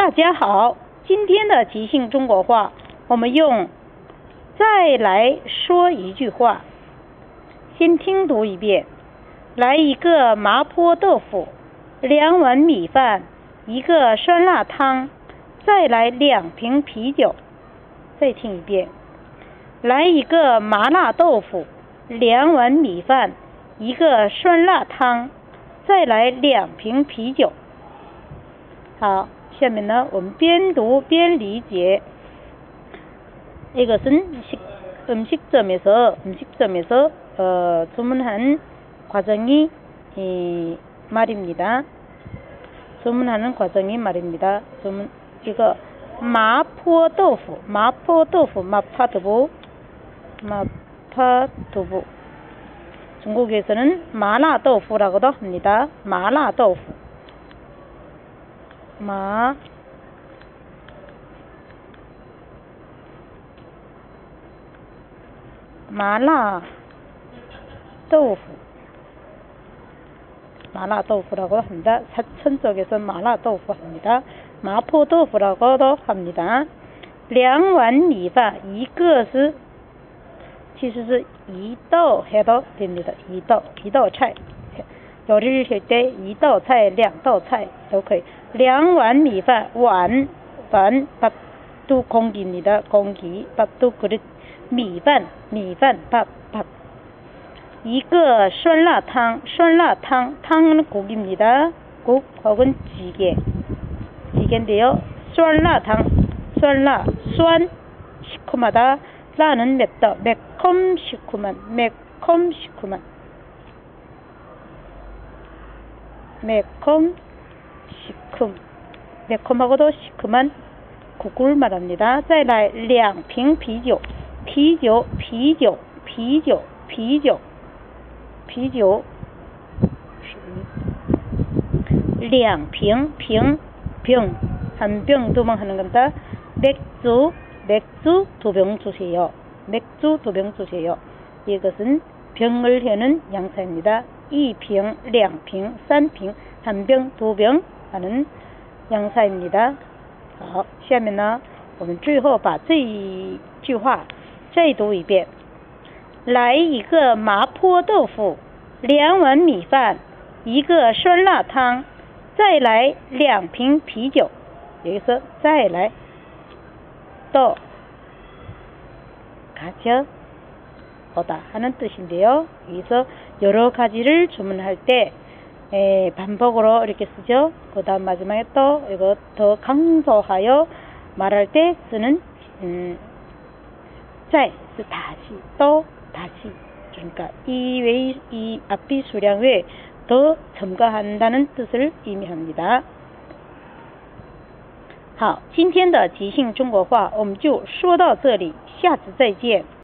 大家好，今天的即兴中国话，我们用再来说一句话。先听读一遍，来一个麻婆豆腐，两碗米饭，一个酸辣汤，再来两瓶啤酒。再听一遍，来一个麻辣豆腐，两碗米饭，一个酸辣汤，再来两瓶啤酒。好，下面呢，我们边读边理解。이것은식음식점에서음식점에서 어, 주문한 과정이 이, 말입니다. 주문하는 과정이 말입니다. 주문 이거 마포豆腐, 마포豆腐, 마파두부, 마파두부. 중국에서는 마라豆腐라고도 합니다. 마라豆腐. 마 마라 豆腐 마라豆腐라고 합니다. 사천 쪽에서 마라豆腐 합니다. 마포豆腐라고도 합니다. 两碗米饭一个是其实是一道 해도 됩니다. 一道 一道菜 요리를 할때 一道菜两道菜都可以 两碗米饭碗碗 밥도 공기입니다. 공기 밥도 그릇 미반 미반 밥 밥. 一个酸辣汤，酸辣汤 탕은 고기입니다. 국 혹은 찌개 찌개인데요. 酸辣汤 酸辣 酸 시큼하다 라는 맵다 매콤 시큼한 매콤 시큼한 매콤 시큼 매콤하고도 시큼한 국을 말합니다. 再来两瓶啤酒啤酒啤酒啤酒啤酒啤酒两瓶瓶병, 한 병, 두 병 하는 겁니다. 맥주, 맥주 두 병 주세요. 맥주 두 병 주세요. 이것은 병을 해는 양사입니다. 一瓶, 两瓶, 三瓶, 한 병, 두 병 하는 양사입니다. 好，下面呢，我们最后把这一句话再读一遍。来一个麻婆豆腐，两碗米饭，一个酸辣汤，再来两瓶啤酒。也就是再来또 가져 오다 하는 뜻인데요. 여기서 여러 가지를 주문할 때 에, 반복으로 이렇게 쓰죠. 그 다음 마지막에 또 이거 더 강조하여 말할 때 쓰는 음, 再 다시 또 다시 그러니까 이 외 이 앞뒤 수량 외에 더 첨가한다는 뜻을 의미합니다. 好，今天的即兴中国话我们就说到这里，下次再见。